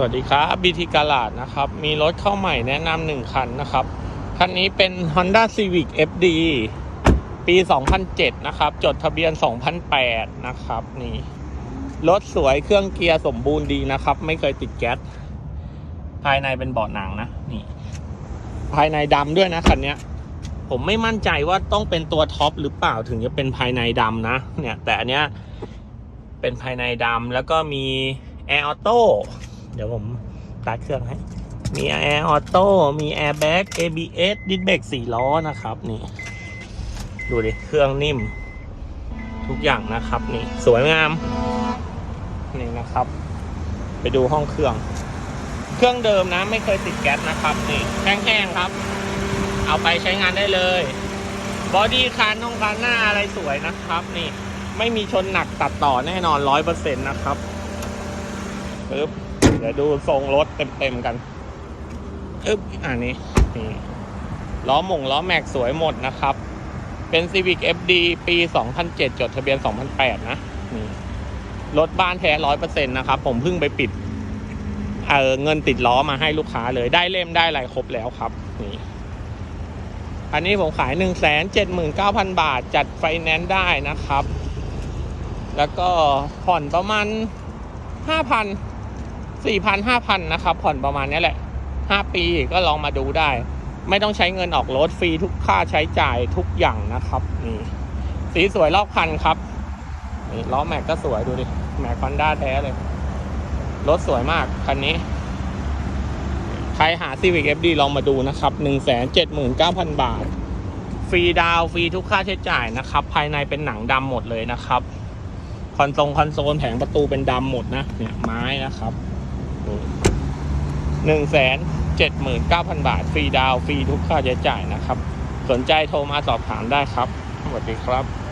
สวัสดีครับ BT กาลาดนะครับ มีรถเข้าใหม่แนะนำหนึ่งคันนะครับ คันนี้เป็น Honda Civic FD ปี 2007 นะครับ จดทะเบียน 2008 นะครับ นี่ รถสวยเครื่องเกียร์สมบูรณ์ดีนะครับ ไม่เคยติดแก๊ส ภายในเป็นเบาะหนังนะ นี่ ภายในดำด้วยนะคันนี้ ผมไม่มั่นใจว่าต้องเป็นตัวท็อปหรือเปล่าถึงจะเป็นภายในดำนะ เนี่ย แต่อันเนี้ยเป็นภายในดำแล้วก็มีแอร์ออโต้ เดี๋ยวผมตัดเครื่องให้ มีแอร์ออโต้มีแอร์แบ็ก ABS ดิสเบรกสี่ล้อนะครับ นี่ ดูดิ เครื่องนิ่ม ทุกอย่างนะครับ นี่ สวยงาม นี่นะครับ ไปดูห้องเครื่อง เครื่องเดิมนะ ไม่เคยติดแก๊สนะครับ นี่แห้งๆครับ เอาไปใช้งานได้เลยบอดี้คันน้องคันหน้าอะไรสวยนะครับ นี่ ไม่มีชนหนักตัดต่อแน่นอนร้อยเปอร์เซ็นต์นะครับปึ๊บ เดี๋ยวดูทรงรถเต็มๆกันอึ๊บอันนี้นี่ล้อหม่งล้อแม็กสวยหมดนะครับ เป็น Civic FD ปี 2007 จดทะเบียน 2008 นะนี่รถบ้านแท้ร้อยเปอร์เซ็นต์นะครับ ผมเพิ่งไปปิดเออเงินติดล้อมาให้ลูกค้าเลยได้เล่มได้อะไรครบแล้วครับนี่อันนี้ผมขาย 1 7 9 0 0 0 บาท จัดไฟแนนซ์ได้นะครับ แล้วก็ผ่อนประมาณ 5,000 4,000 5,000นนะครับ ผ่อนประมาณนี้แหละ5ปีก็ลองมาดูได้ ไม่ต้องใช้เงินออกรถฟรีทุกค่าใช้จ่ายทุกอย่างนะครับนี่สีสวยรอบคันครับนี่ล้อแม็กก็สวยดูดิแม็กคอนด้าแท้เลย รถสวยมากคันนี้ ใครหา Civic FD ลองมาดูนะครับ 179,000 บาท ฟรีดาวฟรีทุกค่าใช้จ่ายนะครับ ภายในเป็นหนังดำหมดเลยนะครับ คอนโซลคอนโซลแผงประตูเป็นดำหมดนะ เนี่ยไม้นะครับ หนึ่งแสนเจ็ดหมื่นเก้าพันบาท ฟรีดาวฟรีทุกค่าใช้จ่ายนะครับ สนใจโทรมาสอบถามได้ครับ สวัสดีครับ